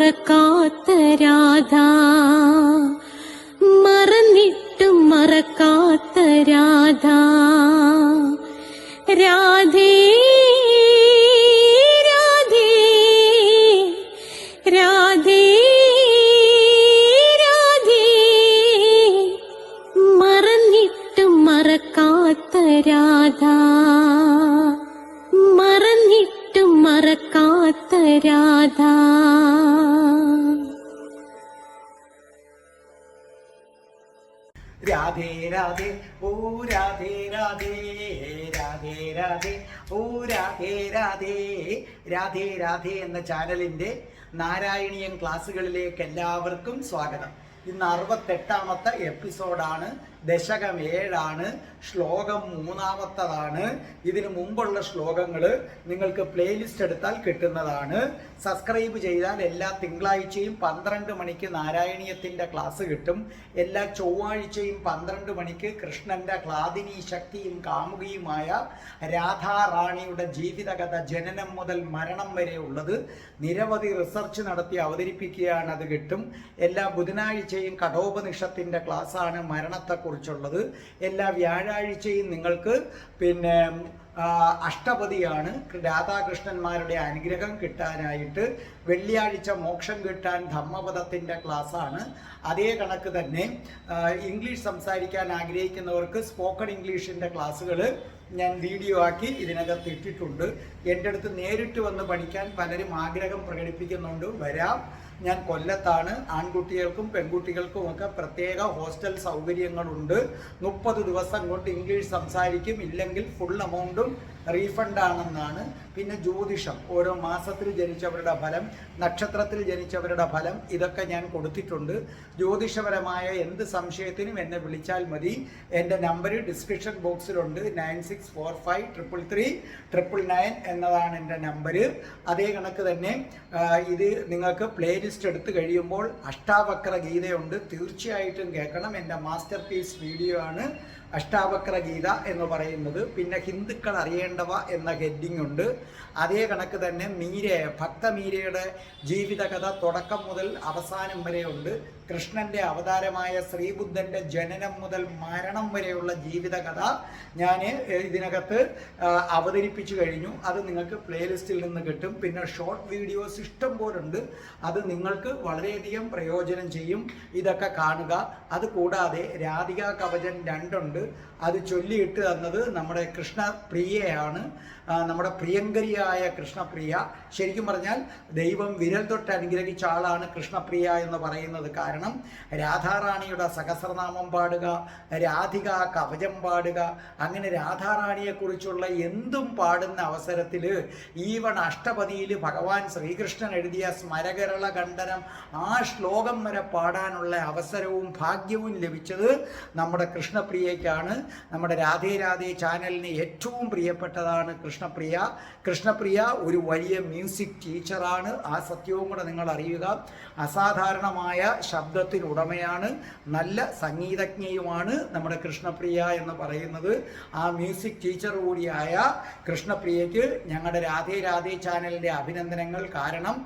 कात राधा। രാധേ ഓ രാധേ രാധേ രാധേ രാധേ ഓ രാധേ രാധേ രാധേ രാധേ എന്ന ചാനലിന്റെ നാരായണീയൻ ക്ലാസ്സുകളിലേക്ക് എല്ലാവർക്കും സ്വാഗതം. ഇന്ന് അറുപത്തെട്ടാമത്തെ എപ്പിസോഡാണ് ദശകം ഏഴാണ് ശ്ലോകം മൂന്നാമത്തതാണ്. ഇതിനു മുമ്പുള്ള ശ്ലോകങ്ങൾ നിങ്ങൾക്ക് പ്ലേലിസ്റ്റ് എടുത്താൽ കിട്ടുന്നതാണ്. സബ്സ്ക്രൈബ് ചെയ്താൽ എല്ലാ തിങ്കളാഴ്ചയും പന്ത്രണ്ട് മണിക്ക് നാരായണീയത്തിന്റെ ക്ലാസ് കിട്ടും. എല്ലാ ചൊവ്വാഴ്ചയും പന്ത്രണ്ട് മണിക്ക് കൃഷ്ണന്റെ ക്ലാദിനി ശക്തിയും കാമുകിയുമായ രാധാറാണിയുടെ ജീവിതകഥ ജനനം മുതൽ മരണം വരെ ഉള്ളത് നിരവധി റിസർച്ച് നടത്തി അവതരിപ്പിക്കുകയാണ് അത് കിട്ടും. എല്ലാ ബുധനാഴ്ചയും കഠോപനിഷത്തിന്റെ ക്ലാസ്സാണ് മരണത്തെക്കുറിച്ചുള്ളത് എല്ലാ വ്യാഴാഴ്ചയും നിങ്ങൾക്ക് പിന്നെ അഷ്ടപതിയാണ് രാധാകൃഷ്ണന്മാരുടെ അനുഗ്രഹം കിട്ടാനായിട്ട്. വെള്ളിയാഴ്ച മോക്ഷം കിട്ടാൻ ധമ്മപദത്തിന്റെ ക്ലാസ്സാണ്. അതേ കണക്ക് തന്നെ ഇംഗ്ലീഷ് സംസാരിക്കാൻ ആഗ്രഹിക്കുന്നവർക്ക് സ്പോക്കൺ ഇംഗ്ലീഷിന്റെ ക്ലാസ്സുകൾ ഞാൻ വീഡിയോ ആക്കി ഇതിനകത്ത് ഇട്ടിട്ടുണ്ട്. എന്റെ അടുത്ത് നേരിട്ട് വന്ന് പഠിക്കാൻ പലരും ആഗ്രഹം പ്രകടിപ്പിക്കുന്നുണ്ട്. വരാം. ഞാൻ കൊല്ലത്താണ്. ആൺകുട്ടികൾക്കും പെൺകുട്ടികൾക്കും ഒക്കെ പ്രത്യേക ഹോസ്റ്റൽ സൗകര്യങ്ങളുണ്ട്. മുപ്പത് ദിവസം കൊണ്ട് ഇംഗ്ലീഷ് സംസാരിക്കും. ഇല്ലെങ്കിൽ ഫുൾ എമൗണ്ടും റീഫണ്ട് ആണെന്നാണ് പിന്നെ ജ്യോതിഷം ഓരോ മാസത്തിൽ ജനിച്ചവരുടെ ഫലം നക്ഷത്രത്തിൽ ജനിച്ചവരുടെ ഫലം ഇതൊക്കെ ഞാൻ കൊടുത്തിട്ടുണ്ട്. ജ്യോതിഷപരമായ എന്ത് സംശയത്തിനും എന്നെ വിളിച്ചാൽ മതി. എന്റെ number description ബോക്സിലുണ്ട്. Nine six four five triple three triple nine എന്നതാണ് എന്റെ നമ്പർ അതേ കണക്ക് തന്നെ ഇത് നിങ്ങൾക്ക് പ്ലേലിസ്റ്റ് എടുത്ത് കഴിയുമ്പോൾ അഷ്ടാവക്ര ഗീതയുണ്ട്. തീർച്ചയായിട്ടും കേൾക്കണം. എന്റെ മാസ്റ്റർ പീസ് വീഡിയോ ആണ്. അഷ്ടാവക്ര ഗീത എന്ന് പറയുന്നത്. പിന്നെ ഹിന്ദുക്കൾ അറിയേണ്ടവ എന്ന ഹെഡിങ് ഉണ്ട്. അതേ കണക്ക് തന്നെ മീര ഭക്തമീരയുടെ ജീവിതകഥ തുടക്കം മുതൽ അവസാനം വരെയുണ്ട് കൃഷ്ണന്റെ അവതാരമായ ശ്രീബുദ്ധന്റെ ജനനം മുതൽ മരണം വരെയുള്ള ജീവിതകഥ ഞാൻ ഇതിനകത്ത് അവതരിപ്പിച്ചു കഴിഞ്ഞു. അത് നിങ്ങൾക്ക് പ്ലേലിസ്റ്റിൽ നിന്ന് കിട്ടും. പിന്നെ ഷോർട്ട് വീഡിയോസ് ഇഷ്ടം പോലുണ്ട്. അത് നിങ്ങൾക്ക് വളരെയധികം പ്രയോജനം ചെയ്യും. ഇതൊക്കെ കാണുക. അത് കൂടാതെ രാധിക കവചൻ രണ്ടുണ്ട്. അത് ചൊല്ലിയിട്ട് തന്നത് നമ്മുടെ കൃഷ്ണപ്രിയയാണ്. നമ്മുടെ പ്രിയങ്കരിയായ കൃഷ്ണപ്രിയ. ശരിക്കും പറഞ്ഞാൽ ദൈവം വിരൽ തൊട്ട് അനുഗ്രഹിച്ച ആളാണ് കൃഷ്ണപ്രിയ എന്ന് പറയുന്നത് കാരണം രാധാറാണിയുടെ സഹസ്രനാമം പാടുക രാധിക കവചം പാടുക അങ്ങനെ രാധാറാണിയെക്കുറിച്ചുള്ള എന്തും പാടുന്ന അവസരത്തിൽ ഈവൺ അഷ്ടപതിയിൽ ഭഗവാൻ ശ്രീകൃഷ്ണൻ എഴുതിയ സ്മരകരള ഖണ്ഡനം ആ ശ്ലോകം വരെ പാടാനുള്ള അവസരവും ഭാഗ്യവും ലഭിച്ചത് നമ്മുടെ കൃഷ്ണപ്രിയയ്ക്കാണ്. നമ്മുടെ രാധേ രാധേ ചാനലിന് ഏറ്റവും പ്രിയപ്പെട്ടതാണ് കൃഷ്ണപ്രിയ. കൃഷ്ണപ്രിയ ഒരു വലിയ മ്യൂസിക് ടീച്ചറാണ്. ആ സത്യവും കൂടെ നിങ്ങൾ അറിയുക. അസാധാരണമായ ശബ്ദത്തിനുടമയാണ് നല്ല സംഗീതജ്ഞയുമാണ് നമ്മുടെ കൃഷ്ണപ്രിയ എന്ന് പറയുന്നത്. ആ മ്യൂസിക് ടീച്ചർ കൂടിയായ കൃഷ്ണപ്രിയയ്ക്ക് ഞങ്ങളുടെ രാധേ രാധേ ചാനലിന്റെ അഭിനന്ദനങ്ങൾ. കാരണം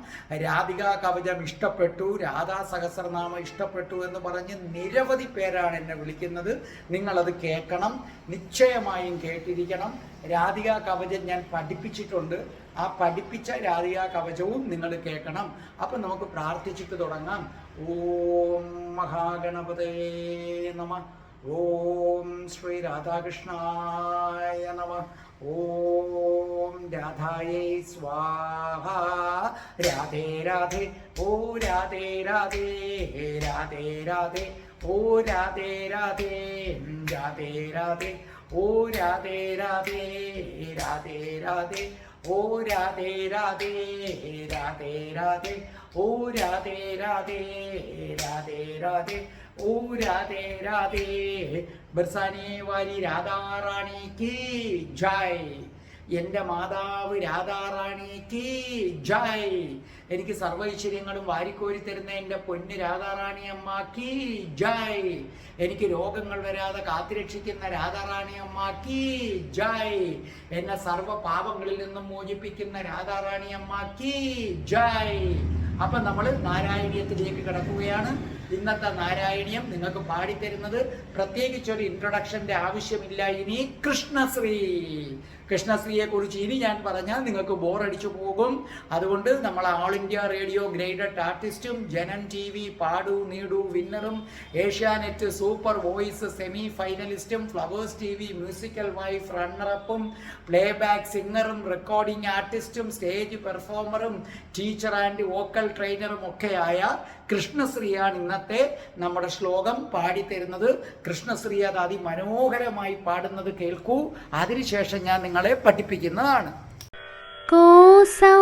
രാധിക കവചം ഇഷ്ടപ്പെട്ടു രാധാ സഹസ്രനാമം ഇഷ്ടപ്പെട്ടു എന്ന് പറഞ്ഞ് നിരവധി പേരാണ് എന്നെ വിളിക്കുന്നത്. നിങ്ങളത് കേൾക്കണം. നിശ്ചയമായും കേട്ടിരിക്കണം. രാധിക കവചം ഞാൻ പഠിപ്പിച്ചിട്ടുണ്ട്. ആ പഠിപ്പിച്ച രാധിക കവചവും നിങ്ങൾ കേൾക്കണം. അപ്പം നമുക്ക് പ്രാർത്ഥിച്ചിട്ട് തുടങ്ങാം. ഓം മഹാഗണപതേ നമ. ഓം ശ്രീ രാധാകൃഷ്ണായ നമ. ഓം രാധായേ സ്വാഹ. രാധേ രാധേ. ഓ രാധേ രാധേ. രാധേ രാധേ. ഓ രാധേ രാധേ രാധേ. രാധേ ഓ രാധേ രാധേ രാധേ. രാധേ ഓ രാധേ രാധേ രാധേ. രാധേ ഓ രാധേ രാധേ രാധേ. രാധേ ഓ രാധേ. രാധേ ബർസാനെ വാരി രാധാറാണി കി ജയ്. എന്റെ മാതാവ് രാധാറാണിക്ക് ജയ്. എനിക്ക് സർവൈശ്വര്യങ്ങളും വാരിക്കോരി തരുന്ന എന്റെ പൊന്ന് രാധാറാണി അമ്മാക്കി ജയ്. എനിക്ക് രോഗങ്ങൾ വരാതെ കാത്തുരക്ഷിക്കുന്ന രാധാറാണി അമ്മാക്കി ജയ്. എന്നെ സർവ പാപങ്ങളിൽ നിന്നും മോചിപ്പിക്കുന്ന രാധാറാണി അമ്മാക്കി ജയ്. അപ്പം നമ്മൾ നാരായണീയത്തിലേക്ക് കിടക്കുകയാണ്. ഇന്നത്തെ നാരായണീയം നിങ്ങൾക്ക് പാടിത്തരുന്നത് പ്രത്യേകിച്ച് ഒരു ഇൻട്രൊഡക്ഷന്റെ ആവശ്യമില്ല. ഇനി കൃഷ്ണശ്രീ. കൃഷ്ണശ്രീയെ കുറിച്ച് ഇനി ഞാൻ പറഞ്ഞാൽ നിങ്ങൾക്ക് ബോറടിച്ചു പോകും. അതുകൊണ്ട് നമ്മൾ ആൾ ഇന്ത്യ റേഡിയോ ഗ്രേഡഡ് ആർട്ടിസ്റ്റും ജനൻ ടി വി പാടു നീടു വിന്നറും Asianet super voice semi ഫൈനലിസ്റ്റും Flowers T V musical wife റണ്ണറപ്പും play back സിംഗറും റെക്കോർഡിംഗ് ആർട്ടിസ്റ്റും സ്റ്റേജ് പെർഫോമറും ടീച്ചർ ആൻഡ് വോക്കൽ ട്രെയിനറും ഒക്കെയായ കൃഷ്ണശ്രീയാണ് ഇന്നത്തെ നമ്മുടെ ശ്ലോകം പാടിത്തരുന്നത്. കൃഷ്ണശ്രീ അത് അതിമനോഹരമായി പാടുന്നത് കേൾക്കൂ. അതിനുശേഷം ഞാൻ നിങ്ങളെ പഠിപ്പിക്കുന്നതാണ് कोऽसौ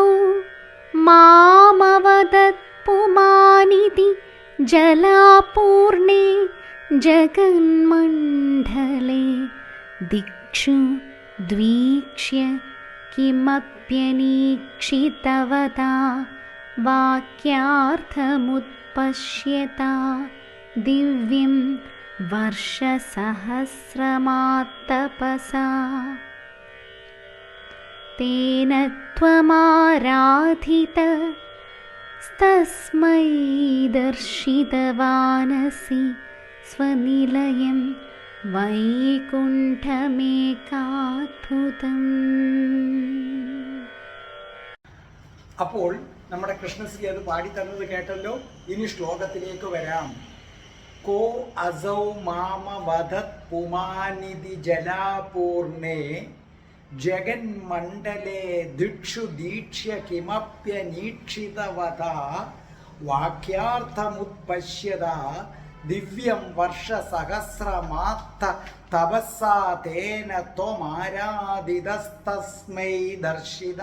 मामवदत्पुमानिति जलापूर्णे जगन्मण्डले दिक्षु द्वीक्ष्य किमप्यनीक्षितवता वाक्यार्थमुत्पश्यता दिव्यं वर्षसहस्रमात्तपसा तेन त्वमाराधित तस्मै दर्शितवानसि स्वनिलयं वैकुण्ठमेकाद्भुतम् അപ്പോൾ നമ്മുടെ കൃഷ്ണശ്രീ അത് പാടിത്തന്നത് കേട്ടല്ലോ ഇനി ശ്ലോകത്തിലേക്ക് വരാം കോ അസൗ മാമ വധത് പുമാനിധി ജലാപൂർണേ ജഗന്മണ്ഡലേ ദിക്ഷു ദീക്ഷ്യ കിമപ്യനീക്ഷിതവത വാക്യാർത്ഥമുത്പശ്യത ദിവ്യം വർഷസഹസ്രമാത്ത തപസ്സാ തേന ത്വമാരാധിതസ്തസ്മൈ ദർശിത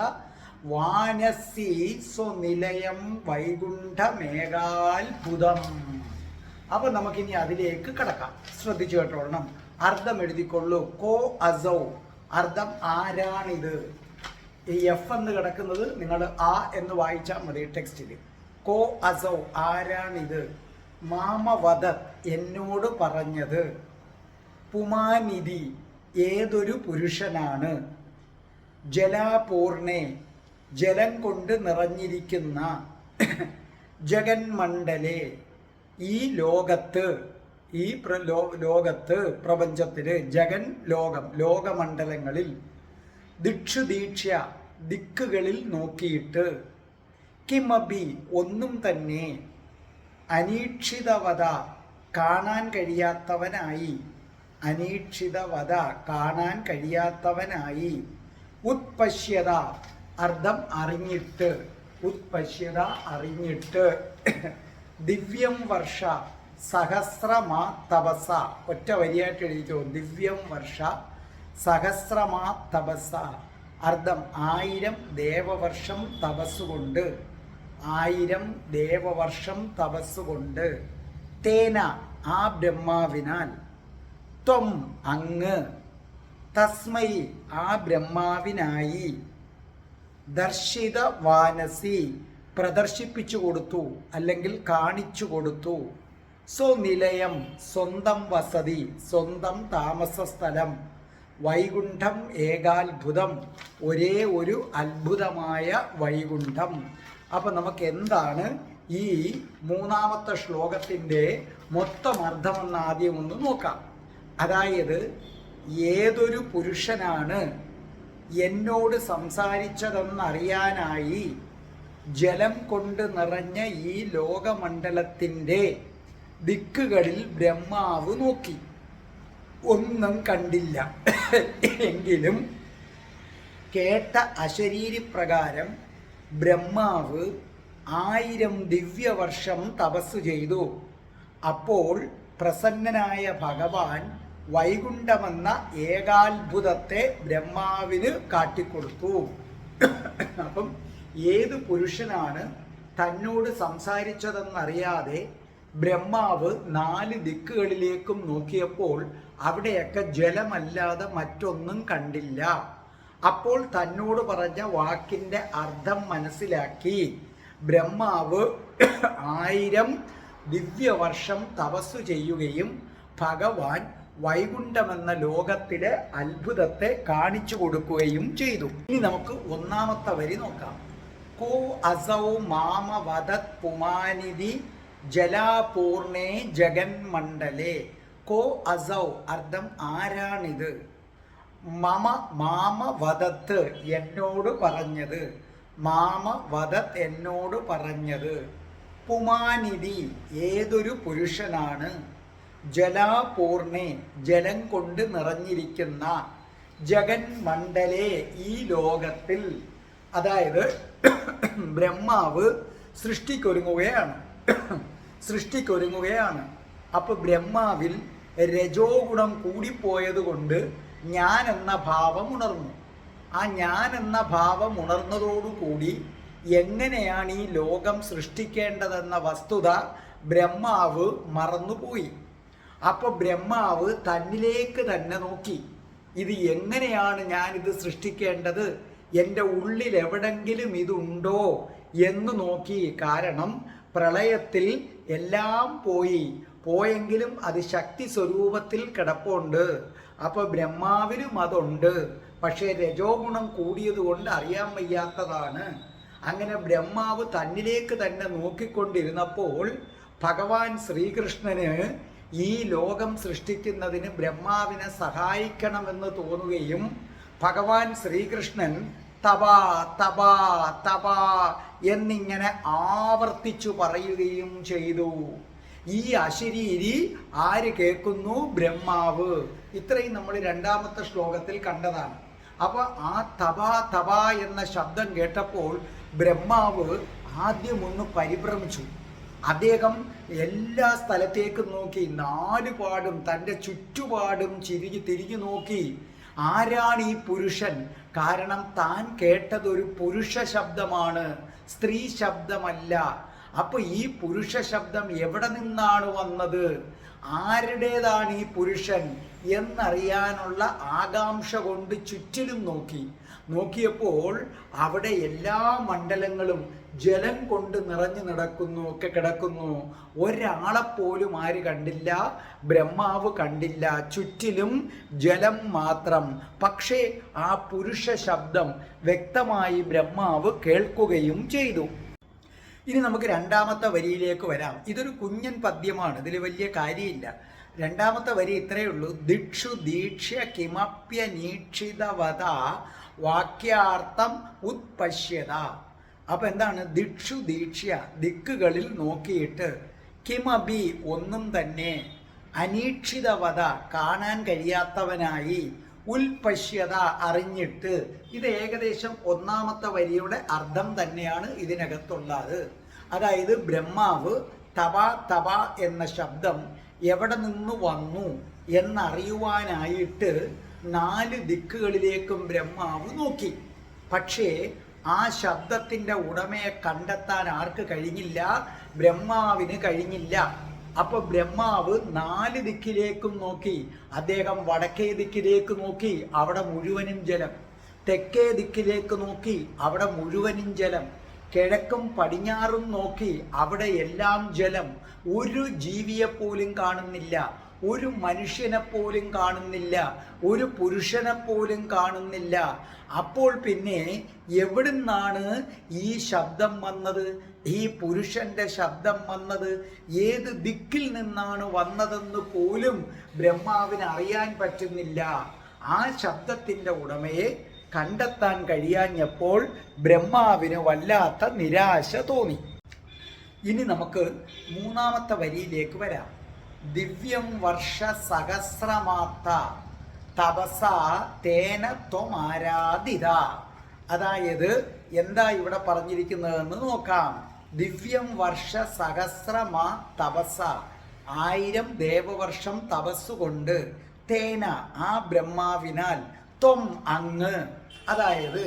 വാനസി സ്വനിലയം വൈകുണ്ഠമേകാത്ഭുതം അപ്പൊ നമുക്കിനി അതിലേക്ക് കടക്കാം. ശ്രദ്ധിച്ചു കേട്ടോളണം. അർത്ഥം എഴുതിക്കൊള്ളൂ. കോ അസൗ. അർത്ഥം ആരാണിത്? ഈ എഫ് എന്ന് കിടക്കുന്നത് നിങ്ങൾ ആ എന്ന് വായിച്ചാൽ മതി ടെക്സ്റ്റിൽ കോ അസോ ആരാണിത്? മാമവധ എന്നോട് പറഞ്ഞത്. പുമാനിധി ഏതൊരു പുരുഷനാണ്? ജലാപൂർണെ ജലം കൊണ്ട് നിറഞ്ഞിരിക്കുന്ന ജഗന്മണ്ഡലെ ഈ ലോകത്ത് ഈ ലോ ലോകത്ത് പ്രപഞ്ചത്തിൽ ജഗൻ ലോകം ലോകമണ്ഡലങ്ങളിൽ ദിക്ഷു ദീക്ഷ ദിക്കുകളിൽ നോക്കിയിട്ട് കിമബി ഒന്നും തന്നെ അനീക്ഷിതവത കാണാൻ കഴിയാത്തവനായി അനീക്ഷിതവത കാണാൻ കഴിയാത്തവനായി ഉത്പശ്യത അർത്ഥം അറിഞ്ഞിട്ട് ഉത്പശ്യത അറിഞ്ഞിട്ട് ദിവ്യം വർഷ സഹസ്രമാ തപസ ഒറ്റ വരിയായിട്ട് എഴുതിക്കോ. ദിവ്യം വർഷ സഹസ്രമാ തപസ അർത്ഥം ആയിരം ദേവവർഷം തപസ്സുകൊണ്ട്. ആയിരം ദേവവർഷം തപസ്സുകൊണ്ട്. തേന ആ ബ്രഹ്മാവിനാൽ. ത്വം അങ്ങ്. തസ്മൈ ആ ബ്രഹ്മാവിനായി. ദർശിത വാനസി. പ്രദർശിപ്പിച്ചു കൊടുത്തു. അല്ലെങ്കിൽ കാണിച്ചു കൊടുത്തു. സ്വനിലയം സ്വന്തം വസതി സ്വന്തം താമസ സ്ഥലം വൈകുണ്ഠം ഏകാത്ഭുതം ഒരേ ഒരു അത്ഭുതമായ വൈകുണ്ഠം. അപ്പൊ നമുക്ക് എന്താണ് ഈ മൂന്നാമത്തെ ശ്ലോകത്തിന്റെ മൊത്തം അർത്ഥമെന്ന് ആദ്യം ഒന്ന് നോക്കാം. അതായത് ഏതൊരു പുരുഷനാണ് എന്നോട് സംസാരിച്ചതെന്നറിയാനായി ജലം കൊണ്ട് നിറഞ്ഞ ഈ ലോകമണ്ഡലത്തിന്റെ ദിക്കുകളിൽ ബ്രഹ്മാവ് നോക്കി. ഒന്നും കണ്ടില്ല. എങ്കിലും കേട്ട അശരീരി പ്രകാരം ബ്രഹ്മാവ് ആയിരം ദിവ്യവർഷം തപസ് ചെയ്തു. അപ്പോൾ പ്രസന്നനായ ഭഗവാൻ വൈകുണ്ഠമെന്ന ഏകാത്ഭുതത്തെ ബ്രഹ്മാവിന് കാട്ടിക്കൊടുത്തു. അപ്പം ഏത് പുരുഷനാണ് തന്നോട് സംസാരിച്ചതെന്നറിയാതെ ബ്രഹ്മാവ് നാല് ദിക്കുകളിലേക്കും നോക്കിയപ്പോൾ അവിടെയൊക്കെ ജലമല്ലാതെ മറ്റൊന്നും കണ്ടില്ല. അപ്പോൾ തന്നോട് പറഞ്ഞ വാക്കിന്റെ അർത്ഥം മനസ്സിലാക്കി. ബ്രഹ്മാവ് ആയിരം ദിവ്യവർഷം തപസ്സു ചെയ്യുകയും ഭഗവാൻ വൈകുണ്ഠമെന്ന ലോകത്തിലെ അത്ഭുതത്തെ കാണിച്ചു കൊടുക്കുകയും ചെയ്തു. ഇനി നമുക്ക് ഒന്നാമത്തെ വരി നോക്കാം. കോ അസൗ മാമ വദത് പുമാനിധി ജലാപൂർണേ ജഗന്മണ്ഡലേ. കോ അസൗ അർത്ഥം ആരാണിത്? മമ മാമ വദത്ത് എന്നോട് പറഞ്ഞത്. മാമ വദത്ത് എന്നോട് പറഞ്ഞത്. പുമാനിധി ഏതൊരു പുരുഷനാണ്? ജലാപൂർണെ ജലം കൊണ്ട് നിറഞ്ഞിരിക്കുന്ന ജഗൻ മണ്ഡലേ ഈ ലോകത്തിൽ. അതായത് ബ്രഹ്മാവ് സൃഷ്ടിക്കൊരുങ്ങുകയാണ്. സൃഷ്ടിക്കൊരുങ്ങുകയാണ്. അപ്പൊ ബ്രഹ്മാവിൽ രജോ ഗുണം കൂടിപ്പോയത് കൊണ്ട് ഞാൻ എന്ന ഭാവം ഉണർന്നു. ആ ഞാൻ എന്ന ഭാവം ഉണർന്നതോടുകൂടി എങ്ങനെയാണ് ഈ ലോകം സൃഷ്ടിക്കേണ്ടതെന്ന വസ്തുത ബ്രഹ്മാവ് മറന്നുപോയി. അപ്പൊ ബ്രഹ്മാവ് തന്നിലേക്ക് തന്നെ നോക്കി. ഇത് എങ്ങനെയാണ് ഞാനിത് സൃഷ്ടിക്കേണ്ടത്? എന്റെ ഉള്ളിൽ എവിടെങ്കിലും ഇതുണ്ടോ എന്ന് നോക്കി. കാരണം പ്രളയത്തിൽ എല്ലാം പോയി. പോയെങ്കിലും അത് ശക്തി സ്വരൂപത്തിൽ കിടപ്പുണ്ട്. അപ്പോൾ ബ്രഹ്മാവിനും അതുണ്ട്. പക്ഷേ രജോ ഗുണം കൂടിയത് കൊണ്ട് അറിയാൻ വയ്യാത്തതാണ്. അങ്ങനെ ബ്രഹ്മാവ് തന്നിലേക്ക് തന്നെ നോക്കിക്കൊണ്ടിരുന്നപ്പോൾ ഭഗവാൻ ശ്രീകൃഷ്ണന് ഈ ലോകം സൃഷ്ടിക്കുന്നതിന് ബ്രഹ്മാവിനെ സഹായിക്കണമെന്ന് തോന്നുകയും ഭഗവാൻ ശ്രീകൃഷ്ണൻ തപാ തപാ തപാ എന്നിങ്ങനെ ആവർത്തിച്ചു പറയുകയും ചെയ്തു. ഈ അശരീരി ആര് കേൾക്കുന്നു? ബ്രഹ്മാവ്. ഇത്രയും നമ്മൾ രണ്ടാമത്തെ ശ്ലോകത്തിൽ കണ്ടതാണ്. അപ്പോൾ ആ തപാ തപാ എന്ന ശബ്ദം കേട്ടപ്പോൾ ബ്രഹ്മാവ് ആദ്യം ഒന്ന് പരിഭ്രമിച്ചു. അദ്ദേഹം എല്ലാ സ്ഥലത്തേക്കും നോക്കി നാലുപാടും തന്റെ ചുറ്റുപാടും ചിരികി തിരിഞ്ഞു നോക്കി. ആരാണ് ഈ പുരുഷൻ? കാരണം താൻ കേട്ടതൊരു പുരുഷ ശബ്ദമാണ് സ്ത്രീ ശബ്ദമല്ല. അപ്പൊ ഈ പുരുഷ ശബ്ദം എവിടെ നിന്നാണ് വന്നത്? ആരുടേതാണ് ഈ പുരുഷൻ എന്നറിയാനുള്ള ആകാംക്ഷ കൊണ്ട് ചുറ്റിലും നോക്കി. നോക്കിയപ്പോൾ അവിടെ എല്ലാ മണ്ഡലങ്ങളും ജലം കൊണ്ട് നിറഞ്ഞു നടക്കുന്നു ഒക്കെ കിടക്കുന്നു. ഒരാളെപ്പോലും ആര് കണ്ടില്ല ബ്രഹ്മാവ് കണ്ടില്ല. ചുറ്റിലും ജലം മാത്രം. പക്ഷേ ആ പുരുഷ ശബ്ദം വ്യക്തമായി ബ്രഹ്മാവ് കേൾക്കുകയും ചെയ്തു. ഇനി നമുക്ക് രണ്ടാമത്തെ വരിയിലേക്ക് വരാം. ഇതൊരു കുഞ്ഞൻ പദ്യമാണ് ഇതിൽ വലിയ കാര്യമില്ല. രണ്ടാമത്തെ വരി ഇത്രയേ ഉള്ളൂ. ദിക്ഷു ദീക്ഷ്യ കിമപ്യനീക്ഷിതവത വാക്യാർത്ഥം ഉത്പശ്യത. അപ്പൊ എന്താണ്? ദിക്ഷു ദീക്ഷ്യ ദിക്കുകളിൽ നോക്കിയിട്ട് കിമബി ഒന്നും തന്നെ അനീക്ഷിതവത കാണാൻ കഴിയാത്തവനായി ഉൽപശ്യത അറിഞ്ഞിട്ട് ഇത് ഏകദേശം ഒന്നാമത്തെ വരിയുടെ അർത്ഥം തന്നെയാണ് ഇതിനകത്തുള്ളത്. അതായത് ബ്രഹ്മാവ് തപ തപ എന്ന ശബ്ദം എവിടെ നിന്ന് വന്നു എന്നറിയുവാനായിട്ട് നാല് ദിക്കുകളിലേക്കും ബ്രഹ്മാവ് നോക്കി. പക്ഷേ ആ ശബ്ദത്തിന്റെ ഉടമയെ കണ്ടെത്താൻ ആർക്ക് കഴിഞ്ഞില്ല? ബ്രഹ്മാവിന് കഴിഞ്ഞില്ല. അപ്പൊ ബ്രഹ്മാവ് നാല് ദിക്കിലേക്കും നോക്കി. അദ്ദേഹം വടക്കേ ദിക്കിലേക്ക് നോക്കി. അവിടെ മുഴുവനും ജലം. തെക്കേ ദിക്കിലേക്ക് നോക്കി. അവിടെ മുഴുവനും ജലം. കിഴക്കും പടിഞ്ഞാറും നോക്കി. അവിടെ എല്ലാം ജലം. ഒരു ജീവിയെ പോലും കാണുന്നില്ല. ഒരു മനുഷ്യനെ പോലും കാണുന്നില്ല ഒരു പുരുഷനെ പോലും കാണുന്നില്ല. അപ്പോൾ പിന്നെ എവിടുന്നാണ് ഈ ശബ്ദം വന്നത്? ഈ പുരുഷന്റെ ശബ്ദം വന്നത് ഏത് ദിക്കിൽ നിന്നാണ് വന്നതെന്ന് പോലും ബ്രഹ്മാവിന് അറിയാൻ പറ്റുന്നില്ല. ആ ശബ്ദത്തിന്റെ ഉടമയെ കണ്ടെത്താൻ കഴിയാഞ്ഞപ്പോൾ ബ്രഹ്മാവിന് വല്ലാത്ത നിരാശ തോന്നി. ഇനി നമുക്ക് മൂന്നാമത്തെ വരിയിലേക്ക് വരാം. ദിവ്യം വർഷ സഹസ്രമാത്ത തപസ തേന ത്വമാരാധിത. അതായത് എന്താ ഇവിടെ പറഞ്ഞിരിക്കുന്നതെന്ന് നോക്കാം. ദിവ്യം വർഷ സഹസ്രമാ തപസ. ആയിരം ദേവവർഷം തപസ്സുകൊണ്ട് തേന ആ ബ്രഹ്മാവിനാൽ ത്വം അങ്ങ്. അതായത്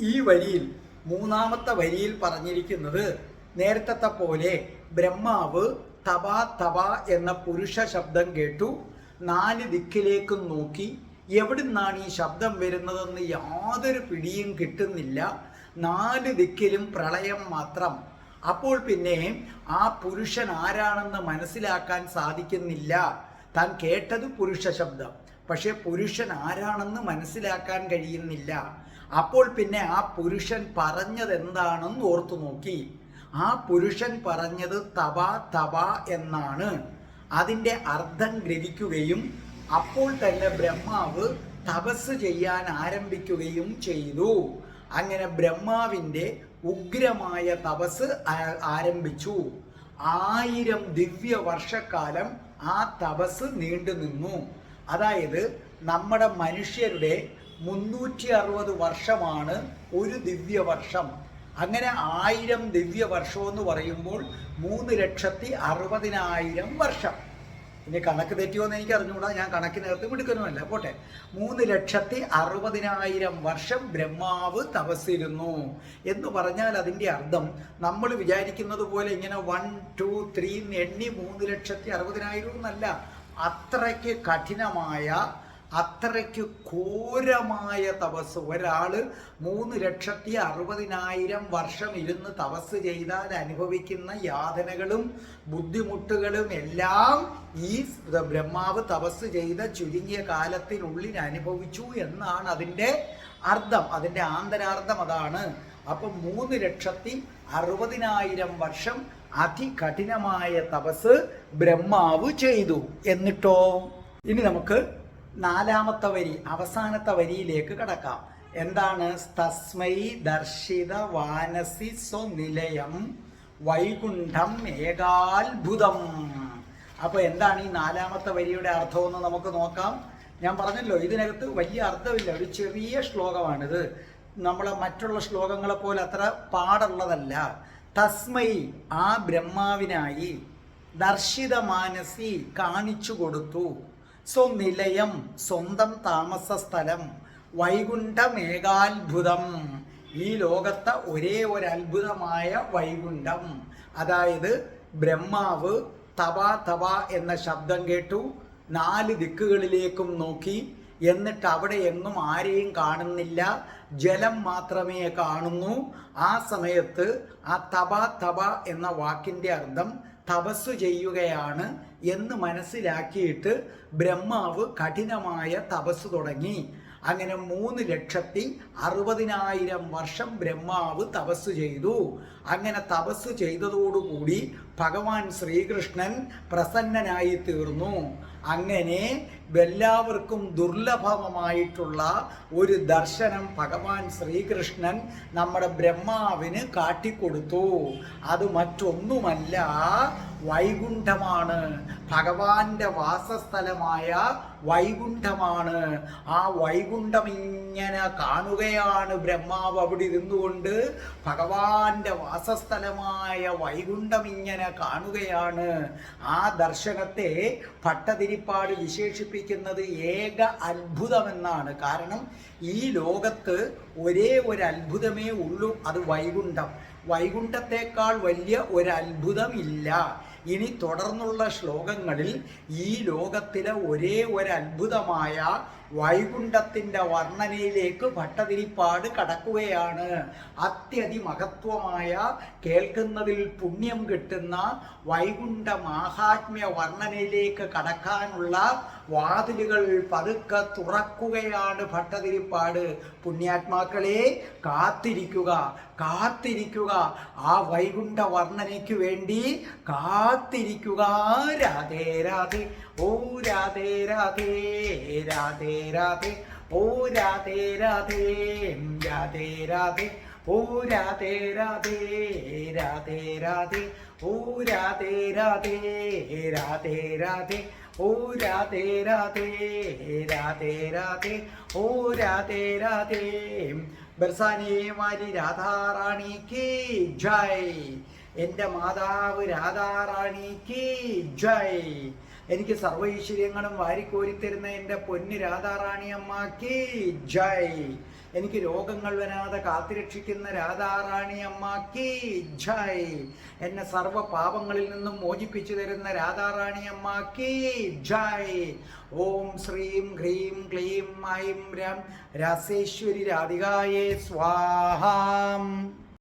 ഈ വരിയിൽ മൂന്നാമത്തെ വരിയിൽ പറഞ്ഞിരിക്കുന്നത് നേരത്തെ പോലെ ബ്രഹ്മാവ് തപ തബ എന്ന പുരുഷ ശബ്ദം കേട്ടു. നാല് ദിക്കിലേക്കും നോക്കി. എവിടുന്നാണ് ഈ ശബ്ദം വരുന്നതെന്ന് യാതൊരു പിടിയും കിട്ടുന്നില്ല. നാല് ദിക്കിലും പ്രളയം മാത്രം. അപ്പോൾ പിന്നെ ആ പുരുഷൻ ആരാണെന്ന് മനസ്സിലാക്കാൻ സാധിക്കുന്നില്ല. താൻ കേട്ടത് പുരുഷ ശബ്ദം. പക്ഷേ പുരുഷൻ ആരാണെന്ന് മനസ്സിലാക്കാൻ കഴിയുന്നില്ല. അപ്പോൾ പിന്നെ ആ പുരുഷൻ പറഞ്ഞതെന്താണെന്ന് ഓർത്തു നോക്കി. ആ പുരുഷൻ പറഞ്ഞത് തവ തവ എന്നാണ്. അതിന്റെ അർത്ഥം ഗ്രഹിക്കുകയും അപ്പോൾ തന്നെ ബ്രഹ്മാവ് തപസ് ചെയ്യാൻ ആരംഭിക്കുകയും ചെയ്തു. അങ്ങനെ ബ്രഹ്മാവിന്റെ ഉഗ്രമായ തപസ് ആരംഭിച്ചു. ആയിരം ദിവ്യ വർഷക്കാലം ആ തപസ് നീണ്ടു നിന്നു. അതായത് നമ്മുടെ മനുഷ്യരുടെ മുന്നൂറ്റി അറുപത് വർഷമാണ് ഒരു ദിവ്യവർഷം അങ്ങനെ ആയിരം ദിവ്യ വർഷം എന്ന് പറയുമ്പോൾ മൂന്ന് ലക്ഷത്തി അറുപതിനായിരം വർഷം. ഇനി കണക്ക് തെറ്റിയോ എന്ന് എനിക്ക് അറിഞ്ഞുകൂടാ ഞാൻ കണക്കിനകത്ത് മിടുക്കനുമല്ല. പോട്ടെ. മൂന്ന് ലക്ഷത്തി അറുപതിനായിരം വർഷം ബ്രഹ്മാവ് തപസ്സിരുന്നു. എന്ന് പറഞ്ഞാൽ അതിന്റെ അർത്ഥം നമ്മൾ വിചാരിക്കുന്നത് പോലെ ഇങ്ങനെ വൺ ടു ത്രീ എണ്ണി മൂന്ന് ലക്ഷത്തി അറുപതിനായിരം എന്നല്ല. അത്രയ്ക്ക് കഠിനമായ അത്രയ്ക്ക് ഘോരമായ തപസ് ഒരാൾ മൂന്ന് ലക്ഷത്തി അറുപതിനായിരം വർഷം ഇരുന്ന് തപസ് ചെയ്താൽ അനുഭവിക്കുന്ന യാതനകളും ബുദ്ധിമുട്ടുകളും എല്ലാം ഈ ബ്രഹ്മാവ് തപസ് ചെയ്ത ചുരുങ്ങിയ കാലത്തിനുള്ളിൽ അനുഭവിച്ചു എന്നാണ് അതിന്റെ അർത്ഥം. അതിന്റെ ആന്തരാർത്ഥം അതാണ്. അപ്പം മൂന്ന് ലക്ഷത്തി അറുപതിനായിരം വർഷം അതികഠിനമായ തപസ് ബ്രഹ്മാവ് ചെയ്തു. എന്നിട്ടോ? ഇനി നമുക്ക് നാലാമത്തെ വരി അവസാനത്തെ വരിയിലേക്ക് കടക്കാം. എന്താണ്? തസ്മൈ ദർശിത വാനസി സ്വനിലയം വൈകുണ്ഠം ഏകാത്ഭുതം. അപ്പോൾ എന്താണ് ഈ നാലാമത്തെ വരിയുടെ അർത്ഥമെന്ന് നമുക്ക് നോക്കാം. ഞാൻ പറഞ്ഞല്ലോ ഇതിനകത്ത് വലിയ അർത്ഥമില്ല ഒരു ചെറിയ ശ്ലോകമാണിത്. നമ്മളെ മറ്റുള്ള ശ്ലോകങ്ങളെ പോലെ അത്ര പാടുള്ളതല്ല. തസ്മൈ ആ ബ്രഹ്മാവിനായി ദർശിത മാനസി കാണിച്ചു കൊടുത്തു. സ്വനിലയം സ്വന്തം താമസ സ്ഥലം വൈകുണ്ഠമേകാത്ഭുതം. ഈ ലോകത്തെ ഒരേ ഒരു അത്ഭുതമായ വൈകുണ്ഠം. അതായത് ബ്രഹ്മാവ് തവ തവ എന്ന ശബ്ദം കേട്ടു. നാല് ദിക്കുകളിലേക്കും നോക്കി. എന്നിട്ട് അവിടെ എങ്ങും ആരെയും കാണുന്നില്ല. ജലം മാത്രമേ കാണുന്നു. ആ സമയത്ത് ആ തപ തപ എന്ന വാക്കിന്റെ അർത്ഥം തപസ് ചെയ്യുകയാണ് എന്ന് മനസ്സിലാക്കിയിട്ട് ബ്രഹ്മാവ് കഠിനമായ തപസ് തുടങ്ങി. അങ്ങനെ മൂന്ന് ലക്ഷത്തി അറുപതിനായിരം വർഷം ബ്രഹ്മാവ് തപസ് ചെയ്തു. അങ്ങനെ തപസ് ചെയ്തതോടുകൂടി ഭഗവാൻ ശ്രീകൃഷ്ണൻ പ്രസന്നനായി തീർന്നു അങ്ങനെ എല്ലാവർക്കും ദുർലഭമായിട്ടുള്ള ഒരു ദർശനം ഭഗവാൻ ശ്രീകൃഷ്ണൻ നമ്മുടെ ബ്രഹ്മാവിന് കാട്ടിക്കൊടുത്തു. അത് മറ്റൊന്നുമല്ല വൈകുണ്ഠമാണ്. ഭഗവാന്റെ വാസസ്ഥലമായ വൈകുണ്ഠമാണ്. ആ വൈകുണ്ഠം ഇങ്ങനെ കാണുകയാണ് ബ്രഹ്മാവ് അവിടെ ഇരുന്നുകൊണ്ട്. ഭഗവാന്റെ വാസസ്ഥലമായ വൈകുണ്ഠം ഇങ്ങനെ കാണുകയാണ്. ആ ദർശനത്തെ ഭട്ടതിരിപ്പാട് വിശേഷിപ്പിക്കുന്നത് ഏക അത്ഭുതമെന്നാണ്. കാരണം ഈ ലോകത്ത് ഒരേ ഒരു അത്ഭുതമേ ഉള്ളൂ അത് വൈകുണ്ഠം. വൈകുണ്ഠത്തെക്കാൾ വലിയ ഒരു അത്ഭുതമില്ല ഇനി തുടർന്നുള്ള ശ്ലോകങ്ങളിൽ ഈ ലോകത്തിലെ ഒരേ ഒരു അത്ഭുതമായ വൈകുണ്ഠത്തിന്റെ വർണനയിലേക്ക് ഭട്ടതിരിപ്പാട് കടക്കുകയാണ്. അത്യതിമഹത്വമായ കേൾക്കുന്നതിൽ പുണ്യം കിട്ടുന്ന വൈകുണ്ഠ മാഹാത്മ്യ വർണനയിലേക്ക് കടക്കാനുള്ള വാതിലുകൾ പതുക്കെ തുറക്കുകയാണ് ഭട്ടതിരിപ്പാട്. പുണ്യാത്മാക്കളെ കാത്തിരിക്കുക കാത്തിരിക്കുക. ആ വൈകുണ്ഠ വർണനയ്ക്ക് വേണ്ടി കാത്തിരിക്കുക. രാധേ രാധേ ഓ രാധേ രാധേ രാധേ രാധേ ഓ രാധേ രാധേ രാധേ രാധേ. ഓ രാധേ രാധേ ഓ ഓ രാധാറാണിക്ക് ജയ്. എന്റെ മാതാവ് രാധാറാണിക്ക് ജയ്. എനിക്ക് സർവൈശ്വര്യങ്ങളും വാരിക്കോരിത്തരുന്ന എന്റെ പൊന്ന് രാധാറാണി അമ്മയ്ക്ക് ജയ്. എനിക്ക് രോഗങ്ങൾ വരാതെ കാത്തുരക്ഷിക്കുന്ന രാധാറാണി അമ്മാക്കി ജയ് എന്നെ സർവ പാപങ്ങളിൽ നിന്നും മോചിപ്പിച്ചു തരുന്ന രാധാറാണി അമ്മാക്കി ജയ് ഓം ശ്രീം ഹ്രീം ക്ലീം ഐം രാസേശ്വരി രാധികായേ സ്വാഹാം.